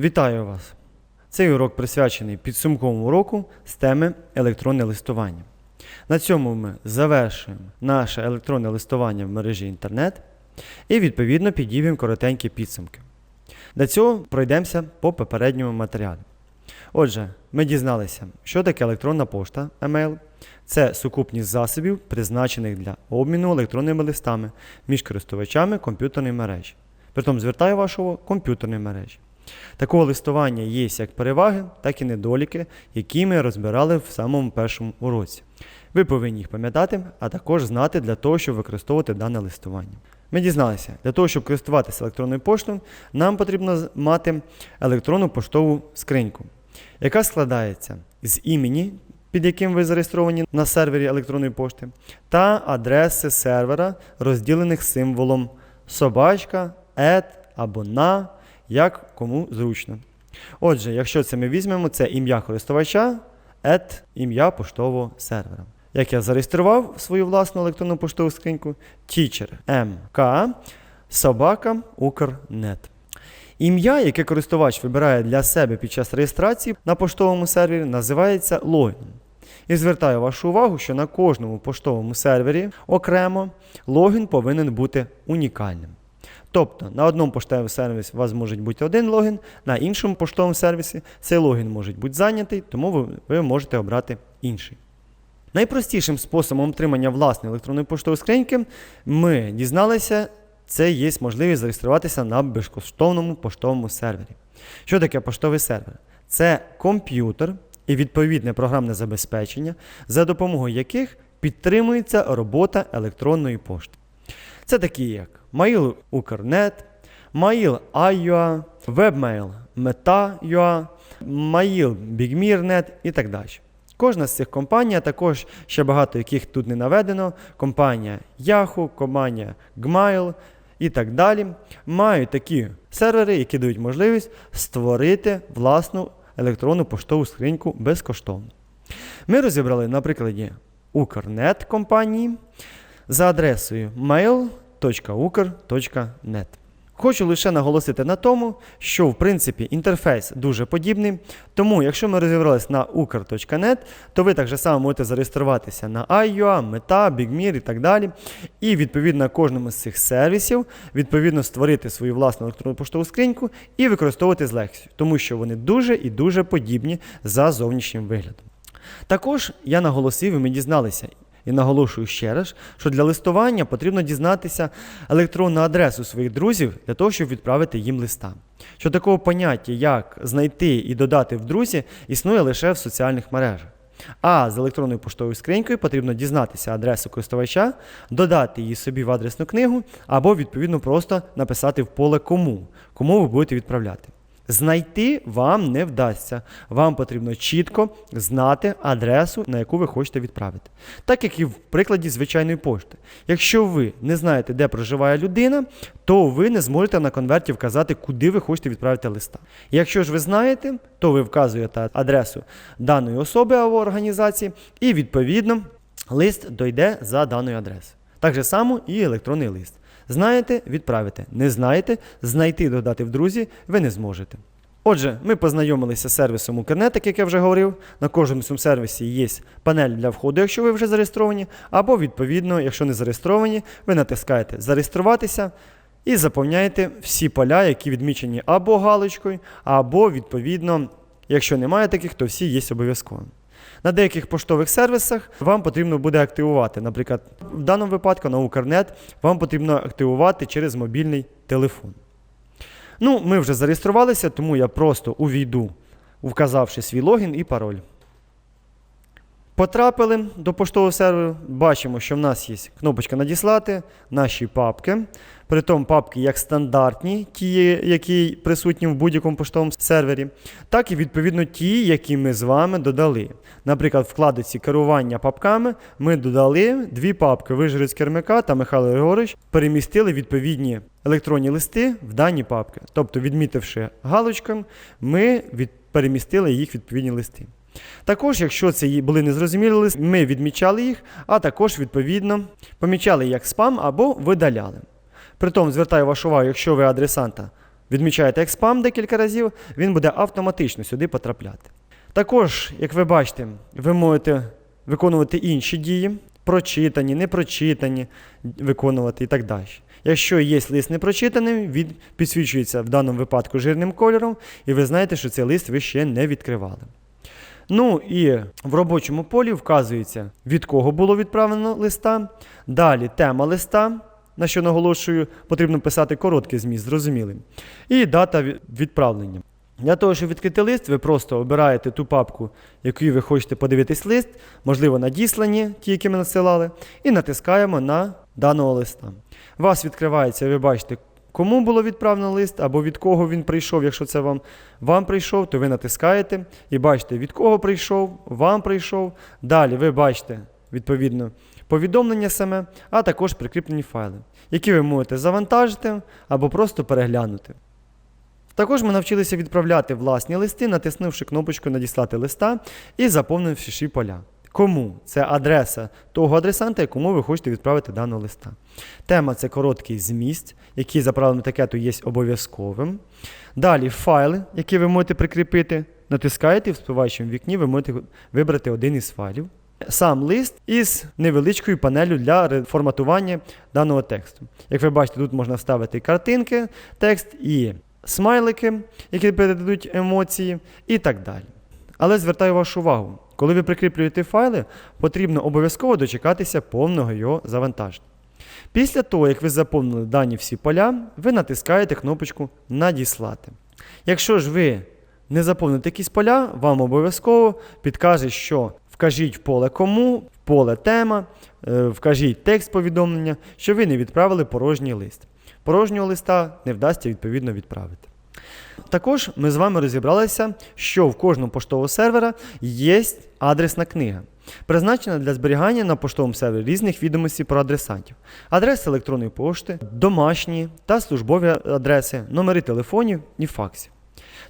Вітаю вас! Цей урок присвячений підсумковому уроку з теми електронне листування. На цьому ми завершуємо наше електронне листування в мережі інтернет і відповідно підіб'ємо коротенькі підсумки. Для цього пройдемося по попередньому матеріалу. Отже, ми дізналися, що таке електронна пошта емейл. Це сукупність засобів, призначених для обміну електронними листами між користувачами комп'ютерної мережі. Притом звертаю увагу комп'ютерної мережі. Такого листування є як переваги, так і недоліки, які ми розбирали в самому першому уроці. Ви повинні їх пам'ятати, а також знати для того, щоб використовувати дане листування. Ми дізналися, для того, щоб користуватися електронною поштою, нам потрібно мати електронну поштову скриньку, яка складається з імені, під яким ви зареєстровані на сервері електронної пошти, та адреси сервера, розділених символом собачка, ет або на, як кому зручно. Отже, якщо це ми візьмемо, це ім'я користувача, ет ім'я поштового сервера. Як я зареєстрував свою власну електронну поштову скриньку, teacher МК собака Укрнет. Ім'я, яке користувач вибирає для себе під час реєстрації на поштовому сервері, називається логіном. І звертаю вашу увагу, що на кожному поштовому сервері окремо логін повинен бути унікальним. Тобто на одному поштовому сервісі у вас може бути один логін, на іншому поштовому сервісі цей логін може бути зайнятий, тому ви, ви можете обрати інший. Найпростішим способом отримання власної електронної поштової скриньки ми дізналися, це є можливість зареєструватися на безкоштовному поштовому сервері. Що таке поштовий сервер? Це комп'ютер і відповідне програмне забезпечення, за допомогою яких підтримується робота електронної пошти. Це такі як Mail Укрнет, Mail IUA, Webmail Meta.ua, Mail BigMir.net і так далі. Кожна з цих компаній, а також ще багато яких тут не наведено, компанія Yahoo, компанія Gmail і так далі, мають такі сервери, які дають можливість створити власну електронну поштову скриньку безкоштовно. Ми розібрали на прикладі Укрнет компанії за адресою mail.ukr.net. Хочу лише наголосити на тому, що в принципі інтерфейс дуже подібний. Тому, якщо ми розібралися на ukr.net, то ви так же само можете зареєструватися на IUA, Meta, BigMir і так далі. І відповідно кожному з цих сервісів відповідно створити свою власну електронну поштову скриньку і використовувати з легкістю, тому що вони дуже і дуже подібні за зовнішнім виглядом. Також я наголосив, і ми дізналися, і наголошую ще раз, що для листування потрібно дізнатися електронну адресу своїх друзів для того, щоб відправити їм листа. Що такого поняття, як знайти і додати в друзі, існує лише в соціальних мережах. А з електронною поштовою скринькою потрібно дізнатися адресу користувача, додати її собі в адресну книгу, або відповідно просто написати в поле кому, кому ви будете відправляти. Знайти вам не вдасться. Вам потрібно чітко знати адресу, на яку ви хочете відправити. Так як і в прикладі звичайної пошти. Якщо ви не знаєте, де проживає людина, то ви не зможете на конверті вказати, куди ви хочете відправити листа. Якщо ж ви знаєте, то ви вказуєте адресу даної особи або організації, і відповідно лист дойде за даною адресою. Так же само і електронний лист. Знаєте, відправите. Не знаєте, знайти додати в друзі ви не зможете. Отже, ми познайомилися з сервісом Укрнет, як я вже говорив. На кожному цьому сервісі є панель для входу, якщо ви вже зареєстровані, або відповідно, якщо не зареєстровані, ви натискаєте Зареєструватися і заповняєте всі поля, які відмічені або галочкою, або відповідно, якщо немає таких, то всі є обов'язково. На деяких поштових сервісах вам потрібно буде активувати. Наприклад, в даному випадку на Укрнет вам потрібно активувати через мобільний телефон. Ну, ми вже зареєструвалися, тому я просто увійду, вказавши свій логін і пароль. Потрапили до поштового серверу, бачимо, що в нас є кнопочка Надіслати, наші папки. Притом папки як стандартні, ті, які присутні в будь-якому поштовому сервері, так і відповідно ті, які ми з вами додали. Наприклад, в вкладиці керування папками ми додали дві папки Вижгород Кермика та Михайло Григорович перемістили відповідні електронні листи в дані папки. Тобто, відмітивши галочком, ми від... перемістили їх відповідні листи. Також, якщо це були незрозумілі листи, ми відмічали їх, а також, відповідно, помічали як спам або видаляли. Притом, звертаю вашу увагу, якщо ви адресанта відмічаєте як спам декілька разів, він буде автоматично сюди потрапляти. Також, як ви бачите, ви можете виконувати інші дії, прочитані, непрочитані, виконувати і так далі. Якщо є лист непрочитаний, він підсвічується в даному випадку жирним кольором, і ви знаєте, що цей лист ви ще не відкривали. Ну і в робочому полі вказується, від кого було відправлено листа. Далі тема листа, на що наголошую, потрібно писати короткий зміст, зрозумілий. І дата відправлення. Для того, щоб відкрити лист, ви просто обираєте ту папку, яку ви хочете подивитись лист, можливо, надіслані, ті, які ми насилали, і натискаємо на даного листа. Вас відкривається, ви бачите, кому було відправлено лист, або від кого він прийшов. Якщо це вам, вам прийшов, то ви натискаєте і бачите, від кого прийшов, вам прийшов. Далі ви бачите, відповідно, повідомлення саме, а також прикріплені файли, які ви можете завантажити або просто переглянути. Також ми навчилися відправляти власні листи, натиснувши кнопочку Надіслати листа і заповнивши всі поля. Кому? Це адреса того адресанта, якому ви хочете відправити даного листа. Тема це короткий зміст, який за правилами етикету є обов'язковим. Далі файли, які ви можете прикріпити. Натискаєте і в спливаючому вікні ви можете вибрати один із файлів. Сам лист із невеличкою панелью для реформатування даного тексту. Як ви бачите, тут можна вставити картинки, текст і смайлики, які передадуть емоції, і так далі. Але звертаю вашу увагу, коли ви прикріплюєте файли, потрібно обов'язково дочекатися повного його завантаження. Після того, як ви заповнили дані всі поля, ви натискаєте кнопочку Надіслати. Якщо ж ви не заповните якісь поля, вам обов'язково підкаже, що вкажіть в поле кому, в поле тема, е, вкажіть текст повідомлення, що ви не відправили порожній лист. Порожнього листа не вдасться відповідно відправити. Також ми з вами розібралися, що в кожному поштового сервера є адресна книга, призначена для зберігання на поштовому сервері різних відомостей про адресантів, адреси електронної пошти, домашні та службові адреси, номери телефонів і факсів.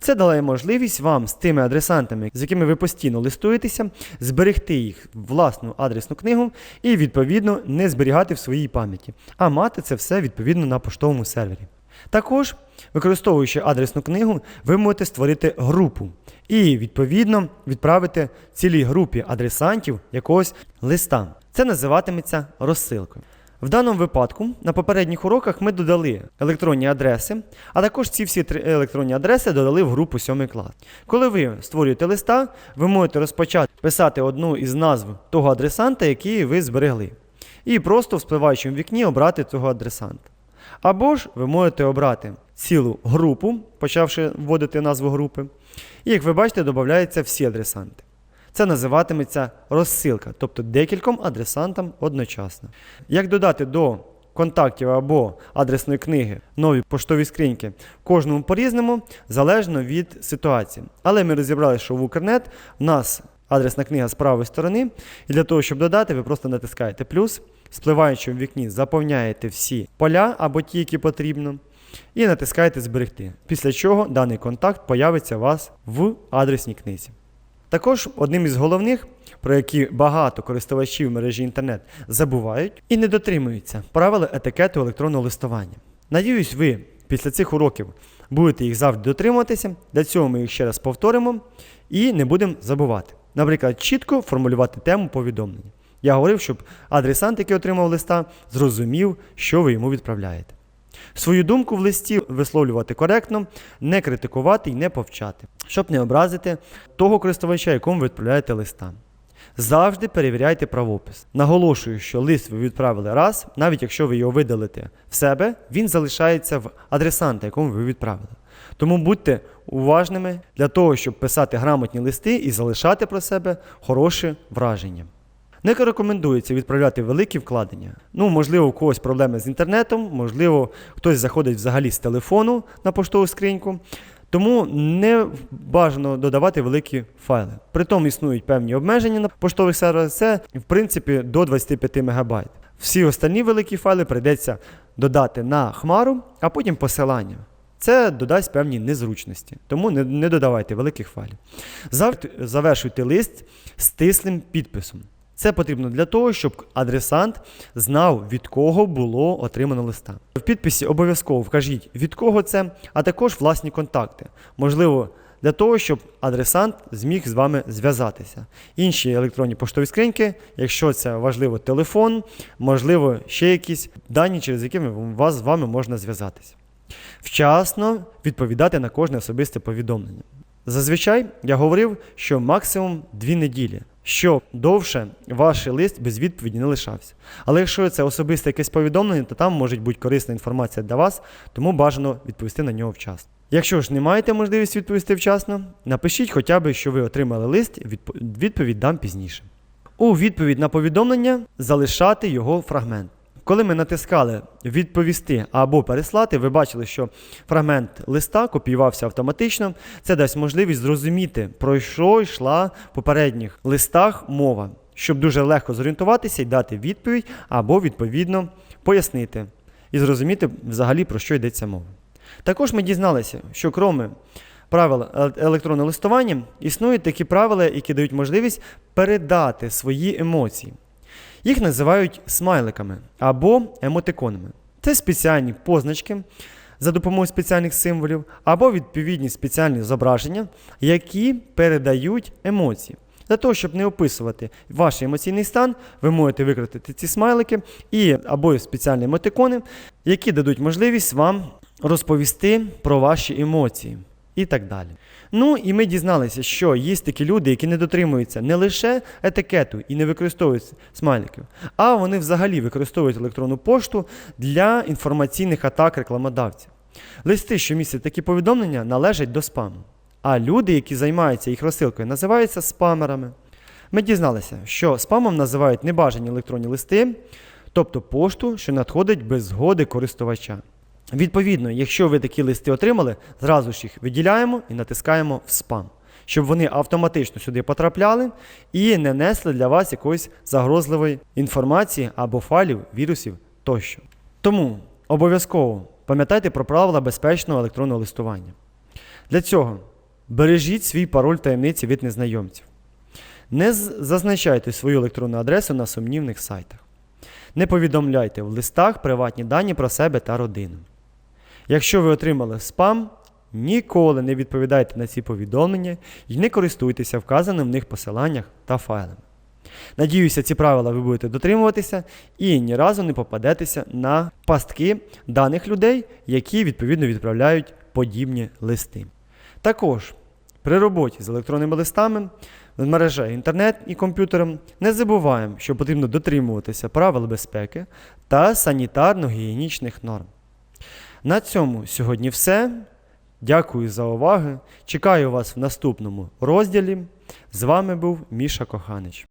Це дає можливість вам з тими адресантами, з якими ви постійно листуєтеся, зберегти їх в власну адресну книгу і, відповідно, не зберігати в своїй пам'яті, а мати це все відповідно на поштовому сервері. Також, використовуючи адресну книгу, ви можете створити групу і, відповідно, відправити цілій групі адресантів якогось листа. Це називатиметься розсилкою. В даному випадку на попередніх уроках ми додали електронні адреси, а також ці всі три електронні адреси додали в групу 7 клас. Коли ви створюєте листа, ви можете розпочати писати одну із назв того адресанта, який ви зберегли, і просто в спливаючому вікні обрати цього адресанта. Або ж ви можете обрати цілу групу, почавши вводити назву групи, і як ви бачите, додаються всі адресанти. Це називатиметься розсилка, тобто декільком адресантам одночасно. Як додати до контактів або адресної книги нові поштові скриньки кожному по-різному, залежно від ситуації. Але ми розібрали, що в Укрнет в нас адресна книга з правої сторони, і для того, щоб додати, ви просто натискаєте плюс, в спливаючому вікні заповняєте всі поля або ті, які потрібно. І натискаєте Зберегти. Після чого даний контакт появиться у вас в адресній книзі. Також одним із головних, про які багато користувачів мережі інтернет забувають і не дотримуються правил етикету електронного листування. Надіюсь, ви після цих уроків будете їх завжди дотримуватися. Для цього ми їх ще раз повторимо і не будемо забувати. Наприклад, чітко формулювати тему повідомлення. Я говорив, щоб адресант, який отримав листа, зрозумів, що ви йому відправляєте. Свою думку в листі висловлювати коректно, не критикувати і не повчати, щоб не образити того користувача, якому ви відправляєте листа. Завжди перевіряйте правопис. Наголошую, що лист ви відправили раз, навіть якщо ви його видалите в себе, він залишається в адресанта, якому ви відправили. Тому будьте уважними для того, щоб писати грамотні листи і залишати про себе хороше враження. Не рекомендується відправляти великі вкладення. Ну, можливо, у когось проблеми з інтернетом, можливо, хтось заходить взагалі з телефону на поштову скриньку. Тому не бажано додавати великі файли. Притом існують певні обмеження на поштових серверах, це в принципі до 25 МБ. Всі остальні великі файли прийдеться додати на хмару, а потім посилання. Це додасть певні незручності, тому не, не додавайте великих файлів. Завжди завершуйте лист стислим підписом. Це потрібно для того, щоб адресант знав, від кого було отримано листа. В підписі обов'язково вкажіть, від кого це, а також власні контакти. Можливо, для того, щоб адресант зміг з вами зв'язатися. Інші електронні поштові скриньки, якщо це важливо, телефон, можливо, ще якісь дані, через які вас з вами можна зв'язатися. Вчасно відповідати на кожне особисте повідомлення. Зазвичай я говорив, що максимум 2 неділі, що довше ваш лист без відповіді не лишався. Але якщо це особисте якесь повідомлення, то там може бути корисна інформація для вас, тому бажано відповісти на нього вчасно. Якщо ж не маєте можливості відповісти вчасно, напишіть хоча б, що ви отримали лист, відповідь дам пізніше. У відповідь на повідомлення залишати його фрагмент. Коли ми натискали відповісти або переслати, ви бачили, що фрагмент листа копіювався автоматично. Це дасть можливість зрозуміти, про що йшла в попередніх листах мова, щоб дуже легко зорієнтуватися і дати відповідь або відповідно пояснити і зрозуміти взагалі про що йдеться мова. Також ми дізналися, що кроме правил е- електронного листування існують такі правила, які дають можливість передати свої емоції. Їх називають смайликами або емотиконами. Це спеціальні позначки за допомогою спеціальних символів або відповідні спеціальні зображення, які передають емоції. Для того, щоб не описувати ваш емоційний стан, ви можете використати ці смайлики і або спеціальні емотикони, які дадуть можливість вам розповісти про ваші емоції і так далі. Ну і ми дізналися, що є такі люди, які не дотримуються не лише етикету і не використовують смайликів, а вони взагалі використовують електронну пошту для інформаційних атак рекламодавців. Листи, що містять такі повідомлення, належать до спаму. А люди, які займаються їх розсилкою, називаються спамерами. Ми дізналися, що спамом називають небажані електронні листи, тобто пошту, що надходить без згоди користувача. Відповідно, якщо ви такі листи отримали, зразу ж їх виділяємо і натискаємо в спам, щоб вони автоматично сюди потрапляли і не несли для вас якоїсь загрозливої інформації або файлів, вірусів тощо. Тому обов'язково пам'ятайте про правила безпечного електронного листування. Для цього бережіть свій пароль таємниці від незнайомців. Не зазначайте свою електронну адресу на сумнівних сайтах. Не повідомляйте в листах приватні дані про себе та родину. Якщо ви отримали спам, ніколи не відповідайте на ці повідомлення і не користуйтеся вказаним в них посиланнях та файлами. Надіюся, ці правила ви будете дотримуватися і ні разу не попадетеся на пастки даних людей, які відповідно відправляють подібні листи. Також при роботі з електронними листами в мережею інтернет і комп'ютером не забуваємо, що потрібно дотримуватися правил безпеки та санітарно-гігієнічних норм. На цьому сьогодні все. Дякую за увагу. Чекаю вас в наступному розділі. З вами був Міша Коханич.